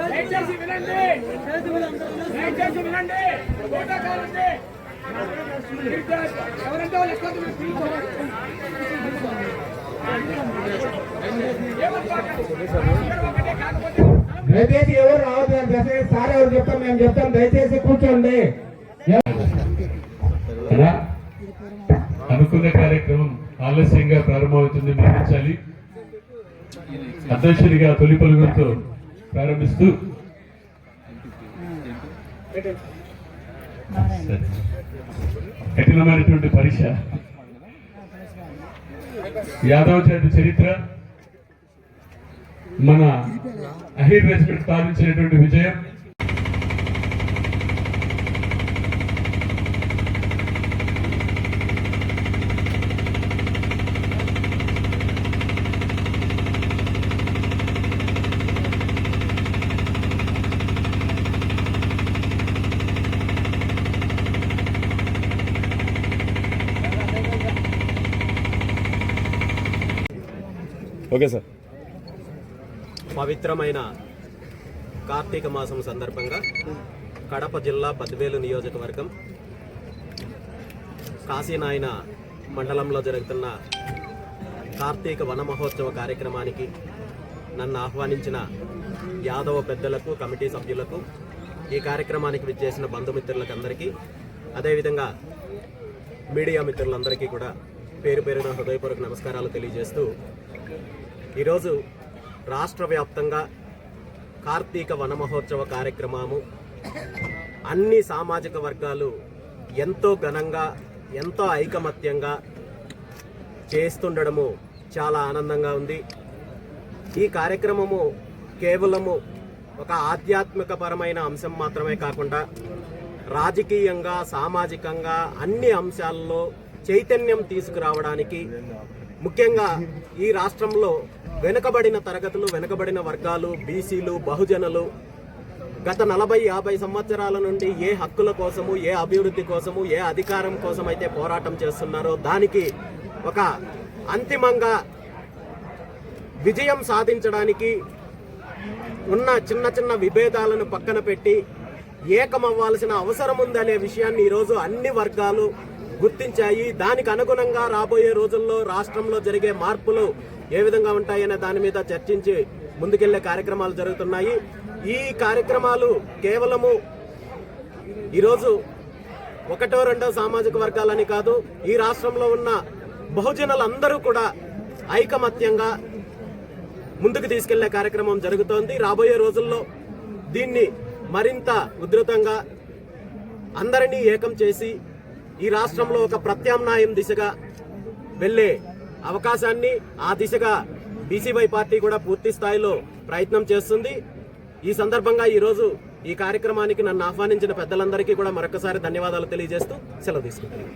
దయచేసి వినండి దయచేసి వినండి ఫోటో కావాలండి ఎవరంటే వాళ్ళు ఎక్కువ మంది దయచేసి ఎవరు రావద్దు అని దయచేసి సార్ ఎవరు చెప్తాం మేము చెప్తాం. దయచేసి కూర్చోండి. అనుకున్న కార్యక్రమం ఆలస్యంగా ప్రారంభమవుతుంది మన్నించాలి అధ్యక్షుడిగా తొలి పలుగులతో ప్రారంభిస్తూ. కఠినమైనటువంటి పరీక్ష. యాదవ్ చరిత్ర మన అహీర్ రెస్పెక్ట్ సాధించినటువంటి విజయం ఓకే సార్ పవిత్రమైన కార్తీక మాసం సందర్భంగా కడప జిల్లా పదివేలు నియోజకవర్గం కాశీనాయన మండలంలో జరుగుతున్న కార్తీక వన మహోత్సవ కార్యక్రమానికి నన్ను ఆహ్వానించిన యాదవ పెద్దలకు కమిటీ సభ్యులకు ఈ కార్యక్రమానికి విచ్చేసిన బంధుమిత్రులకు అందరికీ అదేవిధంగా మీడియా మిత్రులందరికీ కూడా పేరు పేరున హృదయపూర్వక నమస్కారాలు తెలియజేస్తూ ఈరోజు రాష్ట్ర వ్యాప్తంగా కార్తీక వనమహోత్సవ కార్యక్రమము. అన్ని సామాజిక వర్గాలు ఎంతో ఘనంగా ఎంతో ఐకమత్యంగా చేస్తుండడము చాలా ఆనందంగా ఉంది. ఈ కార్యక్రమము కేవలము ఒక ఆధ్యాత్మిక పరమైన అంశం మాత్రమే కాకుండా రాజకీయంగా సామాజికంగా అన్ని అంశాల్లో చైతన్యం తీసుకురావడానికి ముఖ్యంగా ఈ రాష్ట్రంలో వెనుకబడిన తరగతులు వెనుకబడిన వర్గాలు బీసీలు బహుజనులు గత నలభై యాభై సంవత్సరాల నుండి ఏ హక్కుల కోసము ఏ అభివృద్ధి కోసము ఏ అధికారం కోసం అయితే పోరాటం చేస్తున్నారో దానికి ఒక అంతిమంగా విజయం సాధించడానికి ఉన్న చిన్న చిన్న విభేదాలను పక్కన పెట్టి ఏకమవ్వాల్సిన అవసరం ఉందనే విషయాన్ని ఈరోజు అన్ని వర్గాలు గుర్తించాయి. దానికి అనుగుణంగా రాబోయే రోజుల్లో రాష్ట్రంలో జరిగే మార్పులు ఏ విధంగా ఉంటాయనే దాని మీద చర్చించి ముందుకెళ్ళే కార్యక్రమాలు జరుగుతున్నాయి. ఈ కార్యక్రమాలు కేవలము ఈరోజు ఒకటో రెండో సామాజిక వర్గాలని కాదు ఈ రాష్ట్రంలో ఉన్న బహుజనులందరూ కూడా ఐకమత్యంగా ముందుకు తీసుకెళ్ళే కార్యక్రమం జరుగుతోంది. రాబోయే రోజుల్లో దీన్ని మరింత ఉధృతంగా అందరినీ ఏకం చేసి ఈ రాష్ట్రంలో ఒక ప్రత్యామ్నాయం దిశగా వెళ్ళే అవకాశాన్ని ఆ దిశగా బీసీబై పార్టీ కూడా పూర్తి స్థాయిలో ప్రయత్నం చేస్తుంది. ఈ సందర్భంగా ఈరోజు ఈ కార్యక్రమానికి నన్ను ఆహ్వానించిన పెద్దలందరికీ కూడా మరొకసారి ధన్యవాదాలు తెలియజేస్తూ సెలవు తీసుకుంటున్నాను.